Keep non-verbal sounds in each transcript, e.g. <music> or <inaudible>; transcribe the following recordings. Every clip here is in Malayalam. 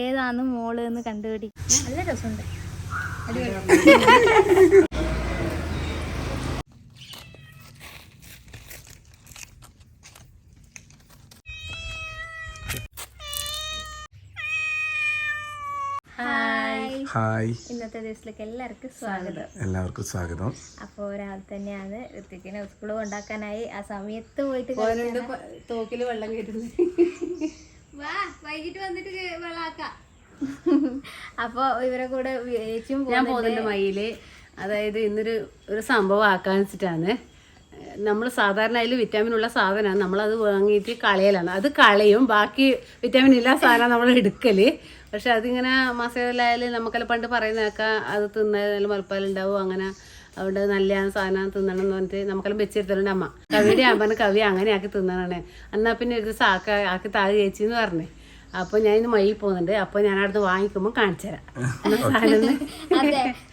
ഏതാന്ന് മോൾ എന്ന് കണ്ടുപിടി നല്ല രസമുണ്ട്. ഹായ്. ഇന്നത്തെ ദിവസത്തിലേക്ക് എല്ലാവർക്കും സ്വാഗതം. എല്ലാവർക്കും സ്വാഗതം. അപ്പോൾ രാവിലെ തന്നെയാണ് ഋത്വിക്കിനെ സ്കൂൾ കൊണ്ടാക്കാനായി ആ സമയത്ത് പോയിട്ട് തോക്കിൽ തോക്കിൽ വെള്ളം കയറ്റുന്നു വാ വൈകിട്ട് വന്നിട്ട് വെള്ളാക്കാം അപ്പൊ ഇവരെ കൂടെ ഞാൻ പോകുന്നുണ്ട് മയിൽ. അതായത് ഇന്നൊരു ഒരു സംഭവം ആക്കാൻ വെച്ചിട്ടാണ്. നമ്മൾ സാധാരണ അതിൽ വിറ്റാമിൻ ഉള്ള സാധനമാണ്. നമ്മളത് വാങ്ങിയിട്ട് കളയലാണ്. അത് കളയും. ബാക്കി വിറ്റാമിൻ ഇല്ല സാധനം നമ്മൾ എടുക്കൽ. പക്ഷെ അതിങ്ങനെ മസാലയായാലും നമുക്കെല്ലാം പണ്ട് പറയുന്നതൊക്കെ അത് തിന്നാലും മുലപ്പാലുണ്ടാവും. അങ്ങനെ അതുകൊണ്ട് നല്ല സാധനം തിന്നണം എന്ന് പറഞ്ഞിട്ട് നമുക്കെല്ലാം വെച്ചിരുത്തലുണ്ട് അമ്മ. കവിയുടെ അമ്മന് കവി അങ്ങനെ ആക്കി തിന്നണേ എന്നാ പിന്നെ ഒരു സാക്ക ആക്ക ആക്കി താഴെ ചേച്ചി എന്ന് പറഞ്ഞേ. അപ്പൊ ഞാൻ ഇന്ന് മൈ പോകുന്നുണ്ട്. അപ്പൊ ഞാൻ അടുത്ത് വാങ്ങിക്കുമ്പോൾ കാണിച്ചുതരാം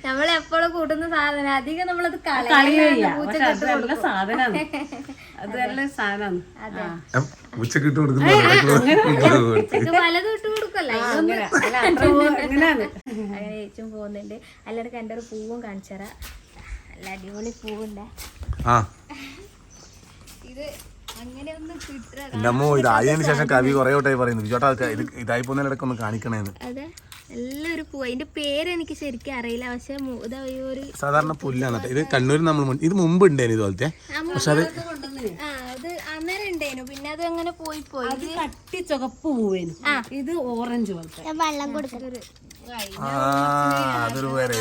നമ്മളെപ്പോഴും കൂട്ടുന്ന സാധനം. അധികം നമ്മളത് കളിയില്ല. പക്ഷെ അത് നല്ല സാധനമാണ് അത് നല്ല സാധനമാണ് ഉച്ചയ്ക്ക് ഇട്ട് കൊടുക്കുന്നു പലതും ഇട്ട് കൊടുക്കല്ലോ അങ്ങനെ. അത്ര പോ- അങ്ങനെ ചേച്ചും പോകുന്നുണ്ട്. എല്ലാവർക്കും എന്റെ ഒരു പൂവും കാണിച്ചുതരാം നല്ല അടിപൊളി പൂവുണ്ട്. ആ. ഇത് ഇതായതിനു ശേഷം കവി കുറെ വട്ടമായി പറയുന്നു. ബിജോട്ടാ ഇത് ഇതായി പോകുന്നതിനിടയ്ക്ക് ഒന്ന് കാണിക്കണേന്ന്. അതെ നല്ലൊരു പൂ അതിന്റെ പേര് എനിക്ക് ശരിക്കും അറിയില്ല. പക്ഷെ മു- ഇതാ ഈ ഒരു സാധാരണ പുല്ലാണ് ഇത് കണ്ണൂർ നമ്മൾ ഇത് മുമ്പ് ഉണ്ടായിരുന്നു ഇതുപോലത്തെ പക്ഷെ അത് അത് അന്നേരം ഉണ്ടായിരുന്നു പിന്നെ അത് അങ്ങനെ പോയി പോയി. അത് കട്ടി ചുവപ്പ് പൂവേനു ഇത് ഓറഞ്ച് പോലത്തെ. വെള്ളം കൊടുക്കുന്നത് അതൊരു വേറെ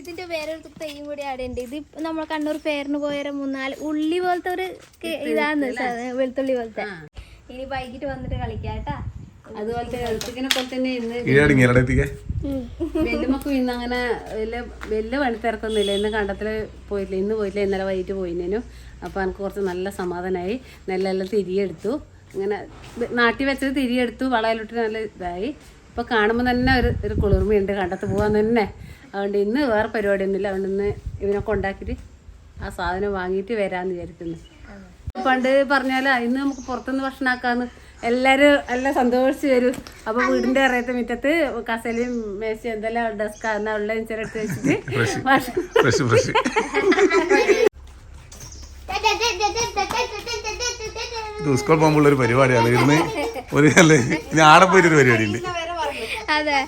ഇതിന്റെ വേറൊരു തെയ്യും കൂടി അവിടെ ഉണ്ട് ഇത് നമ്മൾ കണ്ണൂർ ഫെയറിന് പോയൊരു മൂന്നാൽ ഉള്ളി പോലത്തെ ഒരു ഇതാന്ന് ഇതാണ് വെളുത്തുള്ളി പോലത്തെ. ഇനി വൈകിട്ട് വന്നിട്ട് കളിക്കാം കേട്ടാ. അതുപോലത്തെ എഴുത്തിനെ പോലെ തന്നെ ഇന്ന് വെല്ലുമക്കും ഇന്ന് അങ്ങനെ വലിയ വലിയ പണിത്തിരക്കൊന്നുമില്ല. ഇന്ന് കണ്ടത്തിൽ പോയില്ല ഇന്ന് പോയില്ല ഇന്നലെ വൈകിട്ട് പോയിനേനു. അപ്പോൾ എനിക്ക് കുറച്ച് നല്ല സമാധാനമായി നെല്ലെല്ലാം തിരിയെടുത്തു. അങ്ങനെ നാട്ടിൽ നാട്ടി വെച്ചത് തിരിയെടുത്തു. വളയിലിട്ട് നല്ല ഇതായി. ഇപ്പോൾ കാണുമ്പോൾ തന്നെ ഒരു ഒരു കുളിർമയുണ്ട്. കണ്ടത്ത് പോകാൻ തന്നെ. അതുകൊണ്ട് ഇന്ന് വേറെ പരിപാടിയൊന്നുമില്ല. അതുകൊണ്ട് ഇന്ന് ഇവനെ ഉണ്ടാക്കിയിട്ട് ആ സാധനം വാങ്ങിയിട്ട് വരാമെന്ന് വിചാരിക്കുന്നു. പണ്ട് പറഞ്ഞാൽ ഇന്ന് നമുക്ക് പുറത്തുനിന്ന് ഭക്ഷണമാക്കാന്ന് എല്ലാവരും എല്ലാം സന്തോഷിച്ച് വരും. അപ്പോൾ വീടിന്റെ അറിയത്തെ മുറ്റത്ത് കസലിയും മേശയും എന്തെല്ലാം ഡെസ്ക് ആകുന്ന ഉള്ള ചെറുത്ത് വെച്ചിട്ട് ഭക്ഷണം സ്കൂൾ പോകുമ്പോൾ ഒരു പരിപാടിയാണ്. ഇന്ന് ഒരു അല്ലേ? ഇനി ആടെ പോയിട്ടൊരു പരിപാടി ഉണ്ട് അതെ.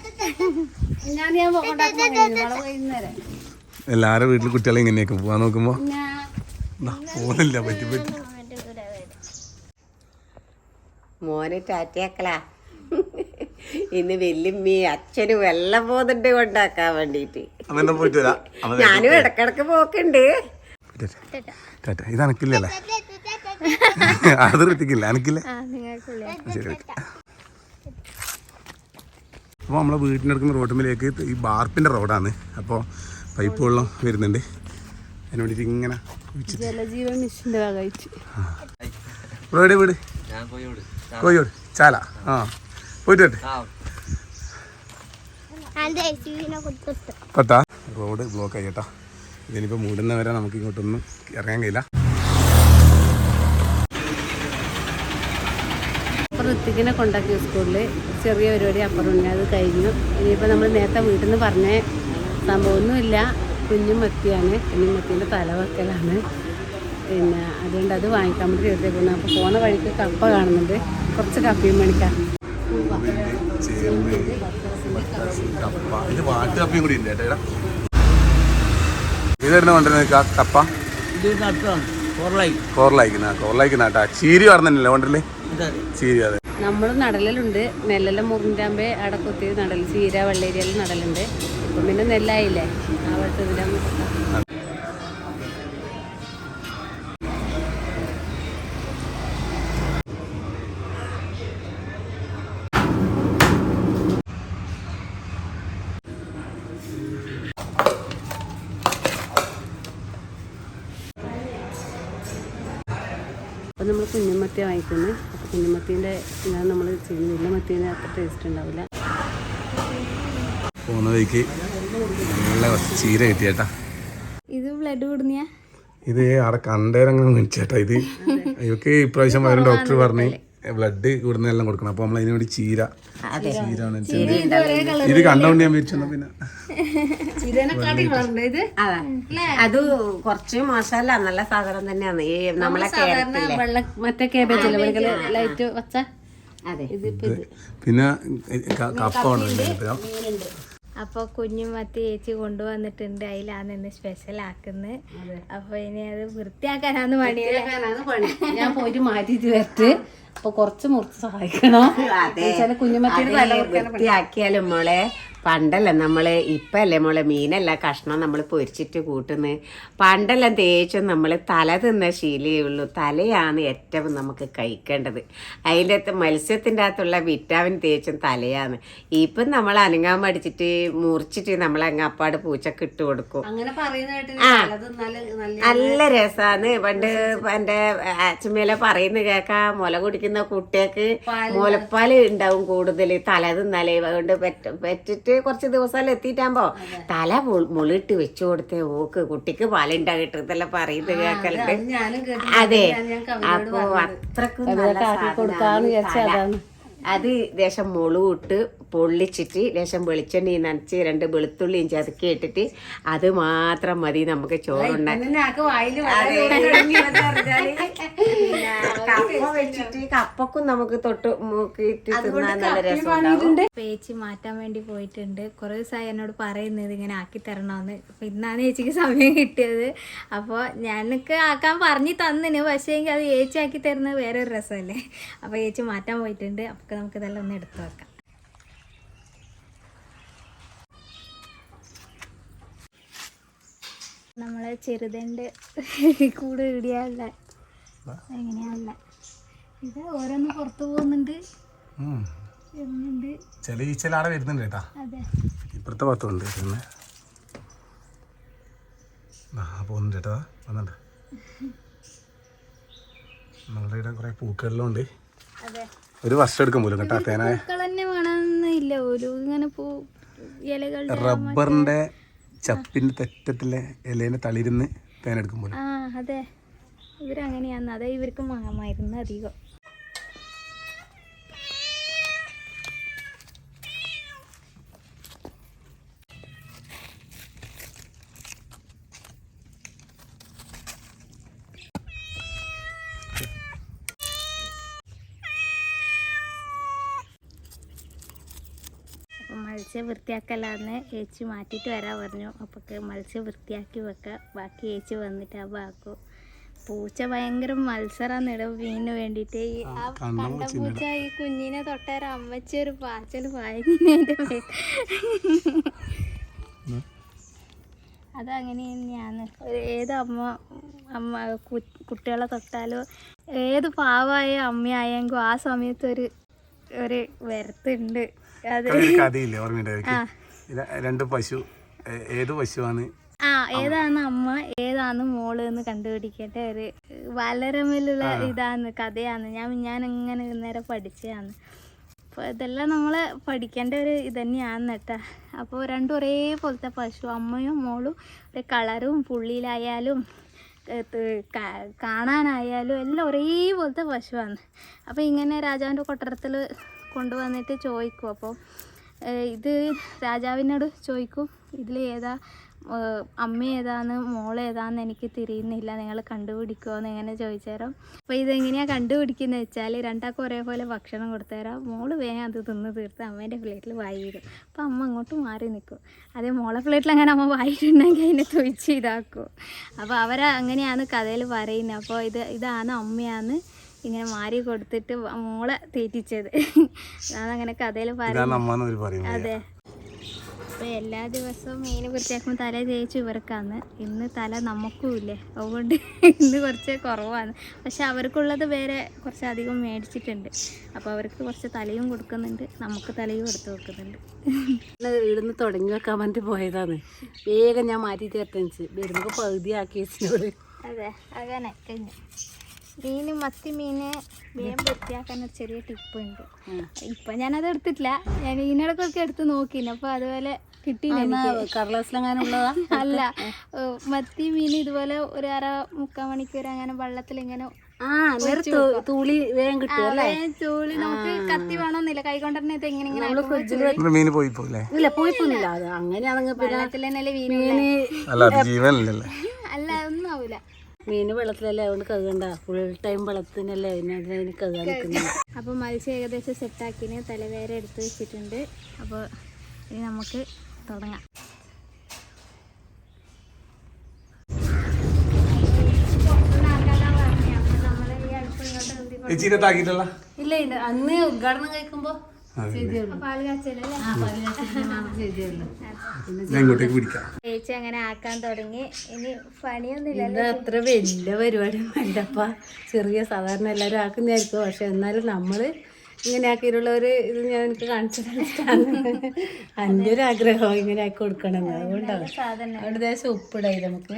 ഞാൻ ഞാൻ കൊണ്ടാക്കാൻ കഴിഞ്ഞു. വളവ് വൈകുന്നേരം. എല്ലാവരുടെ വീട്ടിൽ കുട്ടികളെ ഇങ്ങനെയൊക്കെ പോവാൻ നോക്കുമ്പോ? പോകുന്നില്ല പറ്റി പറ്റി. മോനെ ടാറ്റയാക്കലാ ഇന്ന് വെല്ലുമ്മി അച്ഛന് വെള്ളം പോകുന്നുണ്ട് കൊണ്ടാക്കാൻ വേണ്ടിട്ട്. ഞാനും ഇടക്കിടക്ക് പോക്കുണ്ട്. ഇത് അനക്കില്ലല്ലേ? അത് ഋത്തിക്കില്ല അനക്കില്ല ശരി അപ്പോൾ നമ്മളെ വീട്ടിന്റെ അടുക്കുന്ന റോട്ടുമ്പിലേക്ക് ഈ ബാർപ്പിന്റെ റോഡാണ്. അപ്പോൾ പൈപ്പ് വെള്ളം വരുന്നുണ്ട്. അതിന് വേണ്ടിയിട്ട് ഇങ്ങനെ ഇവിടെ വീട്? കോഴിയോട് ചാല. ആ. പോയിട്ട് വരട്ടെ. പത്താ. റോഡ് ബ്ലോക്ക് ആയി കേട്ടോ. ഇതിനിപ്പോൾ മൂടുന്നവരെ നമുക്ക് ഇങ്ങോട്ടൊന്നും ഇറങ്ങാൻ കഴിയില്ല. അപ്പൊ ഋത്തിക്കിനെ കൊണ്ടാക്കി സ്കൂളിൽ ചെറിയ പരിപാടി അപ്പുറം ഉണ്ട്. അത് കഴിഞ്ഞു. ഇനിയിപ്പോൾ നമ്മൾ നേരത്തെ വീട്ടിൽ നിന്ന് പറഞ്ഞ സംഭവമൊന്നുമില്ല കുഞ്ഞും മത്തിയാണ്. കുഞ്ഞും മത്തീന്റെ തലവെക്കലാണ് പിന്നെ അതുകൊണ്ട് അത് വാങ്ങിക്കാൻ വേണ്ടി തീർച്ചയായും പോകുന്നത് അപ്പോൾ പോകുന്ന വഴിക്ക് കപ്പ കാണുന്നുണ്ട്. കുറച്ച് കപ്പയും മേടിക്കാം. ഇതായിരുന്നു കൊണ്ടുവരുന്നത് കപ്പ? കോറലായിക്കുന്ന കോറലായിക്കുന്ന കേട്ടാ ചീരി പറഞ്ഞല്ലേ കൊണ്ടല്ലേ ചീരി അതെ. നമ്മൾ നടലുണ്ട് നെല്ലെല്ലാം മുറിഞ്ഞാമ്പേ അവിടെ കുത്തി നടൽ ചീര വെള്ളേരിയെല്ലാം നടലുണ്ട് ഇപ്പം പിന്നെ നെല്ലായില്ലേ? അവിടുത്തെ ഇതിലെ അപ്പോൾ നമ്മൾ കുഞ്ഞുമത്തി വാങ്ങിക്കുന്നത് കുഞ്ഞുമത്തീന്റെ ഞാൻ നമ്മൾ ചെയ്യുന്നത് വലിയ മത്തീന്റെ അത്ര ടേസ്റ്റ് ഉണ്ടാവില്ല. പോകുന്ന വഴിക്ക് നല്ല ചീര കിട്ടിയേട്ടാ. ഇത് ബ്ലഡ് കൂടുന്നിയ? ഇത് അവിടെ കണ്ടേരങ്ങനെ മേടിച്ചേട്ടാ. ഇത് ഇവക്ക് ഇപ്രാവശ്യം വരും ഡോക്ടർ പറഞ്ഞ്. ബ്ലഡ് ഇവിടുന്ന് എല്ലാം കൊടുക്കണം. അപ്പൊ നമ്മൾ അതിന് വേണ്ടി ചീര. അതെ. ചീരാണ് ഇത് കണ്ടോണ്ട് ഞാൻ വിരിച്ചു പിന്നെ. അതാ. അത് കുറച്ച് മോശമല്ല നല്ല സാധനം തന്നെയാണ്. ഈ നമ്മളെ മറ്റേ കേബേജ് അല്ലേ? ലൈറ്റ് വച്ച? അതെ. ഇതിപ്പോ ഇത് പിന്നെ കപ്പ ഉണ്ട് അപ്പോൾ കുഞ്ഞും മത്തി ചേച്ചി കൊണ്ടുവന്നിട്ടുണ്ട് അതിലാണ് ഇന്ന് സ്പെഷ്യൽ ആക്കുന്നത് അപ്പോൾ ഇനി അത് വൃത്തിയാക്കാനാന്ന് പണിയല്ലേ ഞാനാണ് പണി. ഞാൻ പോയിട്ട് <laughs> മാറ്റിയിട്ട് വരട്ട് അപ്പൊ കുറച്ച് മുറിച്ച് സഹായിക്കണം. കുഞ്ഞുമത്തി കുഞ്ഞുമത്തിയുടെ വൃത്തിയാക്കിയാലും മോളെ. പണ്ടല്ല നമ്മൾ ഇപ്പല്ലേ മോളെ മീനല്ല കഷ്ണം നമ്മൾ പൊരിച്ചിട്ട് കൂട്ടുന്നത് പണ്ടെല്ലാം തേച്ചും നമ്മൾ തല തിന്ന ശീലേ ഉള്ളൂ. തലയാണ് ഏറ്റവും നമുക്ക് കഴിക്കേണ്ടത്. അതിന്റെ അകത്ത് മത്സ്യത്തിന്റെ അകത്തുള്ള വിറ്റാമിൻ തേച്ചും തലയാണ്. ഇപ്പം നമ്മൾ അനങ്ങാൻ മടിച്ചിട്ട് മുറിച്ചിട്ട് നമ്മളെ അങ്ങ് അപ്പാട് പൂച്ചക്ക് ഇട്ട് കൊടുക്കും. ആ. നല്ല രസാണ് പണ്ട് എന്റെ അച്ഛമ്മേലെ പറയുന്ന കേൾക്കാം മുല കുടിക്കുന്ന കുട്ടികൾക്ക് മുലപ്പാൽ ഉണ്ടാവും കൂടുതൽ തല തിന്നാലേ. അതുകൊണ്ട് പെറ്റ പെറ്റിട്ട് കുറച്ച് ദിവസം എത്തിയിട്ടാകുമ്പോ? തല മുളിട്ട് വെച്ചു കൊടുത്തേ ഓക്ക് കുട്ടിക്ക് പാലുണ്ടാകിട്ട് ഇതെല്ലാം പറയുന്നത് കേക്കലുണ്ട് അതെ അപ്പൊ അത്രക്കും കൊടുക്കാന്ന് വിചാരിച്ച അതാണ്. അത് ലേശം ഇട്ട് പൊള്ളിച്ചിട്ട് ലേശം വെളിച്ചെണ്ണി നനച്ച് രണ്ട് വെളുത്തുള്ളിയും ചതുക്കി ഇട്ടിട്ട് അത് മാത്രം മതി നമുക്ക് ചോറുണ്ടാക്കി ഞാക്ക് വായിൽ <laughs> കപ്പ വെച്ചിട്ട് കപ്പക്കും നമുക്ക് തൊട്ട് മൂക്കിട്ട് തിന്നാൻ നല്ല രസമുണ്ടാവും. പേച്ചി മാറ്റാൻ വേണ്ടി പോയിട്ടുണ്ട്. കുറേ ദിവസമായി എന്നോട് പറയുന്നത് ഇങ്ങനെ ആക്കി തരണമെന്ന് അപ്പം ഇന്നാണ് ചേച്ചിക്ക് സമയം കിട്ടിയത്. അപ്പോൾ ഞാനൊക്കെ ആക്കാൻ പറഞ്ഞു തന്നിന്. പക്ഷേ എങ്കിൽ അത് ചേച്ചി ആക്കി തരുന്നത് വേറെ ഒരു രസമല്ലേ? അപ്പോൾ ചേച്ചി മാറ്റാൻ പോയിട്ടുണ്ട്. നമുക്ക് ഇതെല്ലാം ഒന്ന് എടുത്തു വെക്കാം. നമ്മളെ ചെറുതണ്ട് കൂടെ ഇടിയാല്ല എങ്ങനെയാല്ല ഇത് ഓരോന്ന് പുറത്തു പോകുന്നുണ്ട്. ചില ചില ഈച്ചലാടെ വരുന്നുണ്ട് കേട്ടാ. ഇപ്പുറത്തെ ഭാഗത്തുണ്ട് പിന്നെ. പോകുന്നുണ്ട് കേട്ടോ വന്നിട്ട് <laughs> നമ്മളുടെ ഇവിടെ കുറെ പൂക്കളിലും ഉണ്ട്. അതെ. ഒരു വർഷം എടുക്കും പോലും കേട്ടോ ഒരു ഇങ്ങനെ ഇലകളുടെ റബ്ബറിന്റെ ചപ്പിന്റെ തെറ്റത്തിലെ ഇലേന്റെ തളിരുന്ന് തേനെടുക്കും പോലും. ആ അതെ. ഇവരങ്ങനെയാന്ന്. അതെ ഇവർക്ക് മാമായിരുന്നു അധികം അപ്പം മത്സ്യം വൃത്തിയാക്കലാന്ന് ചേച്ചി മാറ്റിയിട്ട് വരാൻ പറഞ്ഞു. അപ്പോൾ മത്സ്യം വൃത്തിയാക്കി വെക്കുക ബാക്കി ചേച്ചി വന്നിട്ട് ആ ബാക്കും പൂച്ച ഭയങ്കര മത്സരം ഇട മീനിന് വേണ്ടിയിട്ട്. ഈ ആ കണ്ട പൂച്ച ഈ കുഞ്ഞിനെ തൊട്ടേര അമ്മച്ചി ഒരു പാച്ചൽ പായതിന്റെ അതങ്ങനെ തന്നെയാണ്. ഏത് അമ്മ അമ്മ കുട്ടികളെ തൊട്ടാലോ ഏത് പാവമായ അമ്മയായെങ്കിലും ആ സമയത്തൊരു ഒരു വരത്തുണ്ട്. കഥയില്ലേ? രണ്ട് പശു ഏത് പശുവാണ്? ആ ഏതാണ് അമ്മ ഏതാണ് മോൾ എന്ന് കണ്ടുപിടിക്കട്ടെ ഒരു വലരമലുള്ള ഇതാണ് കഥയാണ്. ഞാൻ ഞാൻ ഇങ്ങനെ നേരെ പഠിച്ചതാണ്. അപ്പോൾ ഇതെല്ലാം നമ്മൾ പഠിക്കേണ്ട ഒരു ഇത് തന്നെയാണ് കേട്ടോ. അപ്പോൾ രണ്ടും ഒരേപോലത്തെ പശു അമ്മയും മോളും ഒരു കളറും പുള്ളിയിലായാലും കാണാനായാലും എല്ലാം ഒരേപോലത്തെ പശുവാണ്. അപ്പോൾ ഇങ്ങനെ രാജാവിന്റെ കൊട്ടാരത്തിൽ കൊണ്ടുവന്നിട്ട് ചോദിക്കും. അപ്പോൾ ഇത് രാജാവിനോട് ചോദിക്കും. ഇതിൽ ഏതാ അമ്മ ഏതാന്ന് മോൾ ഏതാന്ന് എനിക്ക് തിരിയുന്നില്ല. നിങ്ങൾ കണ്ടുപിടിക്കുമോ എങ്ങനെ ചോദിച്ചേരം അപ്പോൾ ഇതെങ്ങനെയാണ് കണ്ടുപിടിക്കുന്നത് വെച്ചാൽ രണ്ടാൾക്കും ഒരേപോലെ ഭക്ഷണം കൊടുത്തുതരാം. മോൾ വേഗം അത് തിന്ന് തീർത്ത് അമ്മേന്റെ പ്ലേറ്റിൽ വായി വരും അപ്പോൾ അമ്മ അങ്ങോട്ട് മാറി നിൽക്കും. അതേ മോളെ പ്ലേറ്റിൽ അങ്ങനെ അമ്മ വായിട്ടുണ്ടെങ്കിൽ അതിനെ തൊഴിച്ച് ഇതാക്കും. അപ്പോൾ അവർ അങ്ങനെയാണ് കഥയിൽ പറയുന്നത്. അപ്പോൾ ഇത് ഇതാണ് അമ്മയാണ് ഇങ്ങനെ മാറി കൊടുത്തിട്ട് മോളെ തീറ്റിച്ചത്. അതങ്ങനെ കഥയിൽ പറയുന്നത് അതെ. അപ്പോൾ എല്ലാ ദിവസവും മീൻ വൃത്തിയാക്കുമ്പോൾ തല ജയിച്ചു ഇവർക്കാണ് ഇന്ന് തല നമുക്കും ഇല്ലേ? അതുകൊണ്ട് ഇന്ന് കുറച്ച് കുറവാണ്. പക്ഷെ അവർക്കുള്ളത് വേറെ കുറച്ചധികം മേടിച്ചിട്ടുണ്ട്. അപ്പോൾ അവർക്ക് കുറച്ച് തലയും കൊടുക്കുന്നുണ്ട്. നമുക്ക് തലയും എടുത്ത് വെക്കുന്നുണ്ട് ഇവിടുന്ന് തുടങ്ങി വെക്കാൻ വേണ്ടി പോയതാണ്. വേഗം ഞാൻ മാറ്റി ചേർത്തനിച്ച് വരുമ്പോൾ പകുതി ആക്കി അതെ അങ്ങനെ കഴിഞ്ഞു മീൻ മത്തി മീന് വേഗം വൃത്തിയാക്കാൻ ഒരു ചെറിയ ടിപ്പ് ഉണ്ട്. ഇപ്പം ഞാനത് എടുത്തിട്ടില്ല. ഞാൻ ഇതിനിടക്കൊക്കെ എടുത്ത് നോക്കിന് അപ്പൊ അതുപോലെ കിട്ടിയില്ല അല്ല മത്തി മീൻ ഇതുപോലെ ഒരു അര മുക്കാൽ മണിക്കൂർ അങ്ങനെ വെള്ളത്തിൽ ഇങ്ങനെ തുളി വേഗം കിട്ടും അല്ലേ? ചൂളി നമുക്ക് കത്തി വേണമെന്നില്ല കൈ കൊണ്ടുതന്നെ ഇത് ഇങ്ങനെ ഇങ്ങനെ ഫ്രിഡ്ജിൽ മീന് പോയി പോയില്ലേ? ഇല്ല പോയിപ്പോന്നില്ല അത് അങ്ങനെയാണെങ്കിൽ പിന്നെ വെള്ളത്തിൽ തന്നെ വീണ് മീന് അല്ല അത് ജീവനല്ലല്ലേ അല്ല ഒന്നും ആവൂല മീന് വെള്ളത്തിലല്ലേ? അതുകൊണ്ട് കഴുകണ്ട. ഫുൾ ടൈം വെള്ളത്തിനല്ലേ? അതിന് അതിന് കഴുകാൻ നിൽക്കുന്നത്. അപ്പോൾ മത്സ്യം ഏകദേശം സെറ്റാക്കിന് തലവേര എടുത്ത് വെച്ചിട്ടുണ്ട്. അപ്പോൾ ഇനി നമുക്ക് തുടങ്ങാം. ചേച്ചി ഇതാക്കിയിട്ടല്ല ഇല്ല ഇല്ല. അന്ന് ഉദ്ഘാടനം കഴിക്കുമ്പോ ചേച്ചി അങ്ങനെ ആക്കാൻ തുടങ്ങി. ഇനി പണിയൊന്നുമില്ല അത്ര വലിയ പരിപാടി വേണ്ടപ്പ ചെറിയ സാധാരണ എല്ലാവരും ആക്കുന്നതായിരിക്കും. പക്ഷെ എന്നാലും നമ്മൾ ഇങ്ങനെ ആക്കിയിട്ടുള്ള ഒരു ഇത് ഞാൻ എനിക്ക് കാണിച്ചു തന്നിട്ടാണ് എന്റെ ഒരു ആഗ്രഹം ഇങ്ങനെ ആക്കി കൊടുക്കണം അതുകൊണ്ടാണ്. അവിടെ ദേശം ഉപ്പിടായി നമുക്ക്.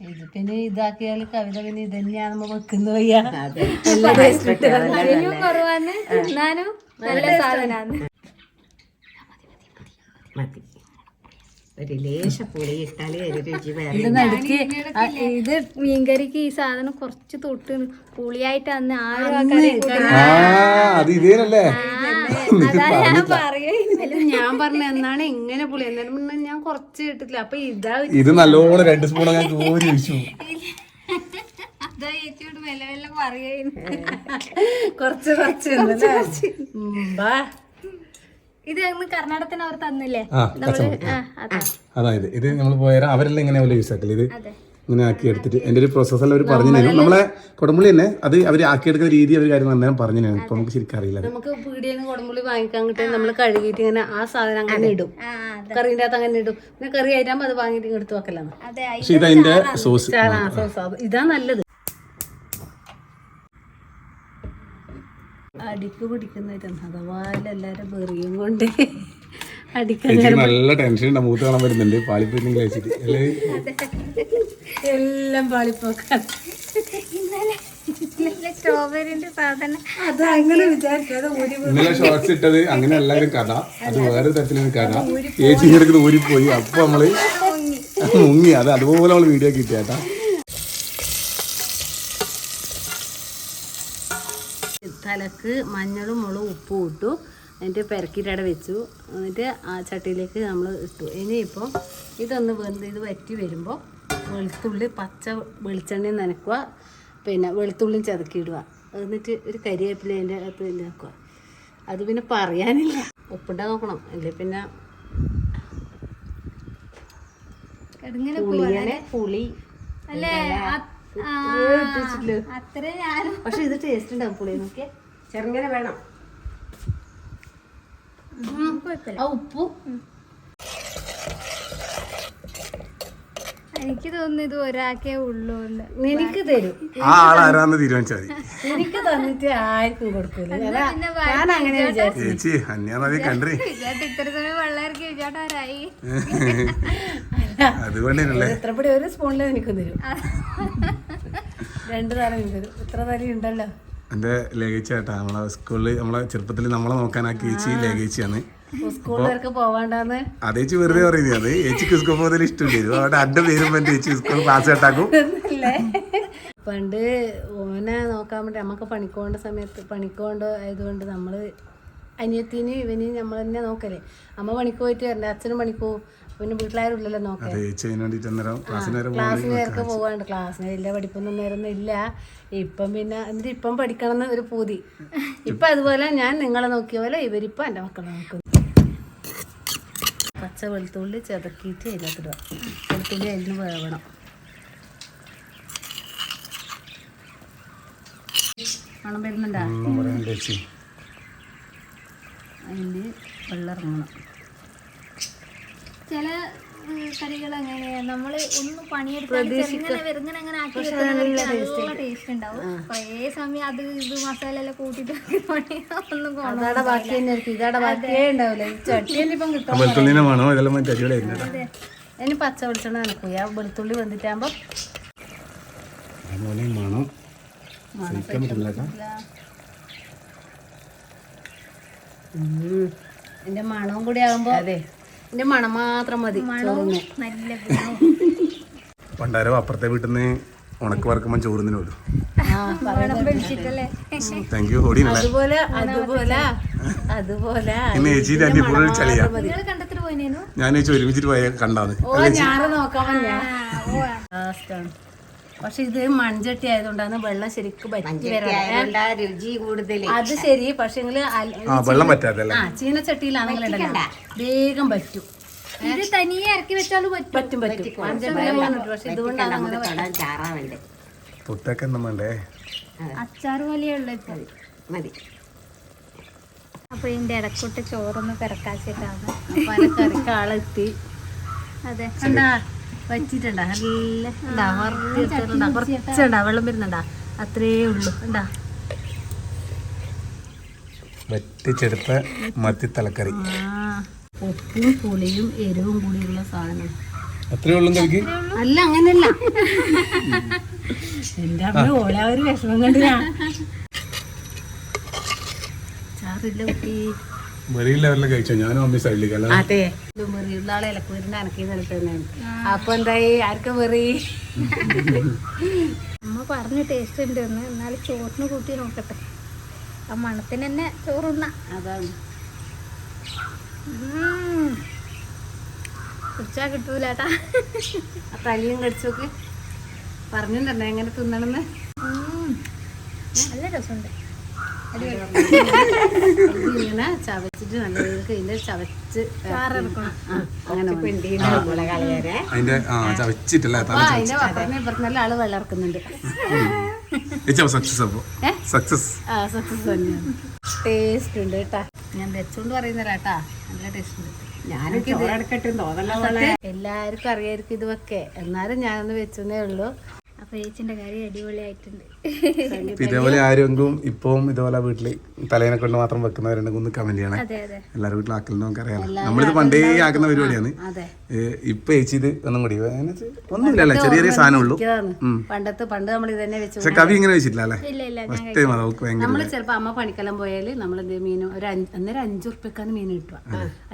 ഇത് പിന്നെ ഇതാക്കിയാൽ കവിത പിന്നെ ഇത് നമ്മൾ നമ്മ വെക്കുന്ന വയ്യ. എല്ലാ ടേസ്റ്റ് ഇട്ട് അതിനും കുറവാണ് എന്നാലും നല്ല സാധനമാണ് മതി ഒരു ലേശ പുളി ഇട്ടാലേ ഒരു രുചി വേറെ ഇത് മീൻകറിക്ക് ഈ സാധനം കുറച്ച് തൊട്ട് പുളിയായിട്ട് അന്ന് ആരും ആ അത് ഇതേനല്ലേ? അതാ ഞാൻ പറയുന്നത് ഞാൻ പറഞ്ഞ എന്നാണ് എങ്ങനെ പുളി. എന്നാലും പിന്നെ ഞാൻ കുറച്ച് കിട്ടില്ല അപ്പൊ ഇതാ ഇത് നല്ലോണം രണ്ട് സ്പൂൺ ഞാൻ കോരി ഒഴിച്ചു. അതാ ചേച്ചിയോട് മെല്ലെ മെല്ലെ പറയുന്നത്. കുറച്ച് കുറച്ച് ഉണ്ടല്ലേ? ഉം, ബാ. ഇത് കർണാടകത്തിന് അവർ തന്നില്ലേ? അതായത് ഇത് നമ്മൾ പോയാൽ അവരെല്ലാം ഇങ്ങനെ യൂസ് ആക്കില്ല ഇത് ഇങ്ങനെ ആക്കി എടുത്തിട്ട് എന്റെ ഒരു പ്രോസസ്സെല്ലാം അവർ പറഞ്ഞു തരും. നമ്മളെ കൊടുമ്പുള്ളി തന്നെ അത് അവർ ആക്കിയെടുക്കുന്ന രീതി അവർ കാര്യം അന്നേരം പറഞ്ഞു തരും. ഇപ്പൊ നമുക്ക് ശരിക്കും അറിയില്ല. നമുക്ക് പീടിയെന്ന് കുടമ്പുളി വാങ്ങിക്കാൻ കിട്ടിയാൽ നമ്മൾ കഴുകിയിട്ട് ഇങ്ങനെ ആ സാധനം അങ്ങനെ ഇടും. കറീന്റെ അകത്ത് അങ്ങനെ ഇടും. പിന്നെ കറി ആയിട്ടാകുമ്പോൾ അത് വാങ്ങിയിട്ട് എടുത്ത് വെക്കലാണ്. അതെ പക്ഷെ ഇത് സോസ് ഇതാ നല്ലത്. അടിക്ക് പിടിക്കുന്നവരും അഥവാ എല്ലാരും വെറിയും കൊണ്ട് അടിക്കാൻ നല്ല ടെൻഷൻ ഉണ്ട് മൂത്ത് കാണാൻ വരുന്നുണ്ട്. പാളിപ്പോയില്ലെങ്കിൽ കഴിച്ചിട്ട്. അല്ലേ? എല്ലാം പാളിപ്പോക്കാൻ. ഇന്നലെ സ്ട്രോബെറിന്റെ സാധനം. അത് അങ്ങനെ ഇന്നലെ ഷോർട്സ് ഇട്ടത് അങ്ങനെ എല്ലാവരും കഥ. അത് വേറെ തരത്തിലൊരു കഥ. ചേച്ചി എടുക്കുന്ന ഊരിപ്പോയി. അപ്പൊ നമ്മൾ മുങ്ങി. അത് അതുപോലെ നമ്മൾ വീഡിയോ കിട്ടിയാട്ടാ തലക്ക് മഞ്ഞളും മുളകും ഉപ്പും ഇട്ടു. എന്നിട്ട് പെരക്കിയിട്ട് അവിടെ വെച്ചു. എന്നിട്ട് ആ ചട്ടിയിലേക്ക് നമ്മൾ ഇട്ടു. ഇനിയിപ്പോൾ ഇതൊന്ന് വെന്ത് ഇത് വറ്റി വരുമ്പോൾ വെളുത്തുള്ളി പച്ച വെളിച്ചെണ്ണയും നനക്കുക. പിന്നെ വെളുത്തുള്ളിയും ചതക്കിയിടുക. എന്നിട്ട് ഒരു കരിവേപ്പില അതിന്റെ അകത്ത് ഇതാക്കുക. അത് പിന്നെ പറയാനില്ല. ഉപ്പിട്ടാ നോക്കണം. അല്ലേ പിന്നെ പുളിയാണ് പുളി പക്ഷെ ഇത് ടേസ്റ്റ് ഉണ്ടാവും പുളി നോക്കിയേ. ചെറുങ്ങനെ വേണം. ഉപ്പും എനിക്ക് തോന്നുന്നു ഇത് ഒരാക്കേ ഉള്ളൂ എനിക്ക് തരും. ആ ആളാരാന്ന് തീരുമാനിച്ചാൽ മതി. എനിക്ക് തന്നിട്ട് ആർക്കും കൊടുക്കൂല. ഞാൻ അങ്ങനെ ചേച്ചി ഇത്ര സമയം വെള്ളമിറക്കി വിചാട്ടാരായി അതുകൊണ്ടല്ലേ എത്ര പിടി ഒരു സ്പൂണിൽ എനിക്ക് തരും. രണ്ട് തരം എനിക്ക് തരും. ഇത്ര തരം ഉണ്ടല്ലോ. എന്റെ ആട്ടാ. നമ്മളെ സ്കൂളിൽ നമ്മളെ ചെറുപ്പത്തിൽ നമ്മളെ നോക്കാനാക്കി ചേച്ചി ലേഖേച്ചിയാണ് സ്കൂളിലേക്ക് പോവാണ്ടാന്ന്. വെറുതെ പറയുന്നത് അത് ചേച്ചിക്ക് സ്കൂൾ പോകുന്നതിൽ ഇഷ്ടമില്ല. അതുകൊണ്ട് അന്റെ പേരും എന്റെ ചേച്ചി സ്കൂൾ ക്ലാസ് കേട്ടാക്കും. പണ്ട് ഓനെ നോക്കാൻ വേണ്ടി നമുക്ക് പണിക്കോണ്ട സമയത്ത് പണിക്കോണ്ട് ആയതുകൊണ്ട് നമ്മൾ അനിയത്തിന് ഇവന് നമ്മൾ തന്നെ നോക്കല്ലേ അമ്മ പണിക്ക് പോയിട്ട് വരണ്ടേ? അച്ഛനും പണിക്ക് പോകും പിന്നെ വീട്ടിലാരുമില്ലല്ലോ നോക്കാൻ. അത് ചേച്ചി അതിന് വേണ്ടിയിട്ട് അന്നേരം ക്ലാസ്സിന് നേരം ക്ലാസ്സിന് നേരത്തെ പോവാണ്ട്. ക്ലാസ് ഇല്ല പഠിപ്പൊന്നും നേരൊന്നും ഇല്ല. ഇപ്പം പിന്നെ എന്നിട്ട് ഇപ്പം പഠിക്കണം എന്ന് ഒരു പൂതി. ഇപ്പം അതുപോലെ ഞാൻ നിങ്ങളെ നോക്കിയ പോലെ ഇവരിപ്പം എന്റെ മക്കളെ നോക്കുന്നു. പച്ച വെളുത്തുള്ളി ചതക്കിയിട്ട് അതിനകത്തിടുക. വെളുത്തുള്ളി അതിന് വേവണം. മണം വരുന്നുണ്ടോ? അതിന് വെള്ളം ഇറങ്ങണം. ചില കറികൾ അങ്ങനെയാ നമ്മൾ ഒന്ന് ഉണ്ടാവും. കുറേ സമയം അത് ഇത് മസാല എല്ലാം കൂട്ടിട്ട് അതിന് പച്ച വെളിച്ചെണ്ണ നനക്കുക ആ വെളുത്തുള്ളി വെന്തിട്ടാകുമ്പോ എന്റെ മണവും കൂടി ആകുമ്പോ അതെ. മണം മാത്രം മതി. പണ്ടാരോ അപ്പുറത്തെ വീട്ടിൽ നിന്ന് ഉണക്ക് വറക്കുമ്പോൾ താങ്ക് യു ഓടിയല്ലേ അതുപോലെ അതുപോലെ അതുപോലെ. ഇന്ന് ചേച്ചി ചളിയാ. ഞാൻ ചേച്ചി ഒരുമിച്ചിട്ട് പോയ കണ്ടാന്ന്. നോക്കാൻ പക്ഷെ ഇത് മൺചട്ടി ആയതുകൊണ്ടാണ് വെള്ളം ശരിക്കും പറ്റി രുചി കൂടുതൽ അത് ശരി പക്ഷെ ചീനച്ചട്ടിയിലാണെങ്കിലും വെള്ളം പറ്റാത്തല്ലേ ആ ചീനച്ചട്ടിയിലാണെങ്കിൽ ഉണ്ടല്ലോ വേഗം പറ്റും. ഇത് തനിയെ ഇറക്കി വെച്ചാലും പറ്റും. പറ്റും പക്ഷെ ഇതുകൊണ്ടാണ് അങ്ങനെ തൊടാൻ ചാറാവണ്ടേ തൊട്ടൊക്കെ എന്താ വേണ്ടേ? അച്ചാറ് പോലെയുള്ള മതി. അപ്പൊ ഇതിന്റെ ഇടക്കൂട്ട് ചോറൊന്ന് പിറക്കാച്ചിട്ടാണ് പനക്കറിക്ക് ആളെത്തി അതെ കണ്ടാ? വച്ചിട്ടുണ്ടാ നല്ല ഉണ്ടാ വറുത്തിട്ടുണ്ടാ കുറച്ചുണ്ടാ വെള്ളം വരുന്നുണ്ടാ. അത്രേ ഉള്ളൂ. ഉണ്ടാ വറ്റിച്ചെടുത്ത മത്തി തലക്കറി. ഉപ്പും പുളിയും എരിവും കൂടിയുള്ള സാധനം. അത്രേ ഉള്ളൂ അല്ല അങ്ങനല്ല. എന്റെ അമ്മ ഓളെ ഒരു വിഷമം കണ്ടില്ല ചാറില്ല കുട്ടി. വെളിയിൽ ലെവലിൽ കഴിച്ചോ? ഞാനും അമ്മി സൈഡിലേക്ക് അല്ല? അതെ. വെറിയുള്ള ആളെ ഇലക്കൂരിന്റെ അനക്കി നിലത്ത് തന്നെയാണ്. അപ്പൊ എന്തായി? ആർക്കും മെറി അമ്മ പറഞ്ഞു ടേസ്റ്റ് ഉണ്ട് എന്ന് എന്നാലും ചോറിന് കൂട്ടി നോക്കട്ടെ. ആ മണത്തിന് തന്നെ ചോറുണ്ണ. അതാണ്. കുടിച്ചാ കിട്ടൂലേട്ടാ ആ തല്ലിയും കടിച്ചു നോക്ക് പറഞ്ഞിട്ടുണ്ടോ? എങ്ങനെ തിന്നണമെന്ന് ഉം. നല്ല രസമുണ്ട്. ഇങ്ങനെ ചവച്ചിട്ട് നല്ല രീതിക്ക് ഇതിന്റെ ചവച്ച് അതിന്റെ ചവച്ചിട്ടല്ലേ? ഇപ്പുറത്തെ ആൾ സക്സസ് അപ്പൊ സക്സസ് ആ സക്സസ് തന്നെയാണ്. ടേസ്റ്റ് ഉണ്ട് കേട്ടാ. ഞാൻ വെച്ചോണ്ട് നല്ല ടേസ്റ്റ് ഉണ്ട്. എല്ലാവർക്കും അറിയായിരിക്കും ഇതൊക്കെ. എന്നാലും ഞാനൊന്ന് വെച്ചേ ഉള്ളൂ. അപ്പൊ ചേച്ചിന്റെ കറി അടിപൊളിയായിട്ടുണ്ട്. ഇതേപോലെ ആരെങ്കിലും ഇപ്പം ഇതേപോലെ വീട്ടിൽ തലേനെ കൊണ്ട് മാത്രം വെക്കുന്നവരുണ്ടെങ്കിൽ ഒന്ന് കമന്റ് ചെയ്യണേ. അതെ അതെ. എല്ലാവരും വീട്ടിൽ ആക്കലും നമുക്ക് അറിയാലോ നമ്മളിത് പണ്ടേ ആക്കുന്ന പരിപാടിയാണ്. ഇപ്പൊ ചേച്ചി ഇത് ഒന്നും കൂടി ഒന്നുമില്ല ചെറിയ ചെറിയ സാധനം ഉള്ളൂ. പണ്ടത്തെ പണ്ട് നമ്മൾ ഇത് തന്നെ വെച്ചു പക്ഷെ കവി ഇങ്ങനെ വെച്ചിട്ടില്ല അല്ലേ? നമ്മൾ ചിലപ്പോ അമ്മ പണിക്കെല്ലാം പോയാൽ നമ്മൾ എന്ത് മീൻ ഒരു അന്നേരം അഞ്ചു റുപ്യക്കാണ് മീൻ കിട്ടുക.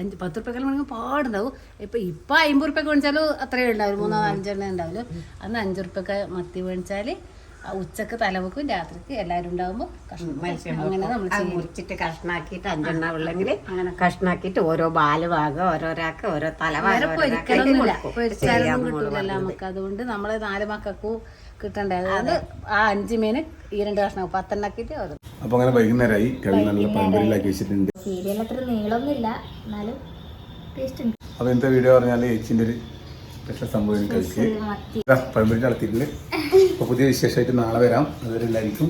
അഞ്ച് പത്ത് ഉറുപ്പ്യക്കെല്ലാം വേണമെങ്കിൽ പാടുണ്ടാവും. ഇപ്പൊ ഇപ്പൊ അമ്പത് ഉറുപ്പ്യക്ക് മേടിച്ചാലും അത്രയേ ഉണ്ടാവും മൂന്നോ അഞ്ചെണ്ണം ഉണ്ടാവില്ല. അന്ന് അഞ്ചു ഉറുപ്പ്യക്ക് മത്തി മേടിച്ചാൽ ആ ഉച്ചയ്ക്ക് തലവെക്കും രാത്രിക്ക് എല്ലാവരും ഉണ്ടാവുമ്പോൾ കഷ്ണം അങ്ങനെ നമ്മൾ മുറിച്ചിട്ട് കഷ്ണാക്കിയിട്ട് അഞ്ചെണ്ണ ഉള്ളെങ്കിൽ അങ്ങനെ. കഷ്ണാക്കിയിട്ട് ഓരോ ബാലഭാഗം ഓരോരാൾക്ക് ഓരോ തലഭാഗം പൊരിക്കലൊന്നുമില്ല പൊരിച്ചാലൊന്നും കിട്ടൂലല്ലോ നമുക്ക്. അതുകൊണ്ട് നമ്മളെ നാല് മക്കൾക്കും കിട്ടണ്ടേ? അത്. ആ അഞ്ച് മീന് ഈ രണ്ട് കഷ്ണം പത്തെണ്ണാക്കിയിട്ട് ഓരോ അപ്പൊ അങ്ങനെ വൈകുന്നേരമായി കവി നല്ല പഴമ്പരിലാക്കി വെച്ചിട്ടുണ്ട്. സീരിയൽ അത്ര നീളമൊന്നുമില്ല എന്നാലും ടേസ്റ്റ് ഉണ്ട്. അപ്പൊ ഇന്നത്തെ വീഡിയോ പറഞ്ഞാൽ ചേച്ചിന്റെ ഒരു സ്പെഷ്യൽ സംഭവം കഴിച്ച് കഴിക്ക് മത്തി. പഴമ്പരി നടത്തിയിട്ടുണ്ട്. അപ്പൊ പുതിയ വിശേഷമായിട്ട് നാളെ വരാം. അതുവരെ എല്ലാവർക്കും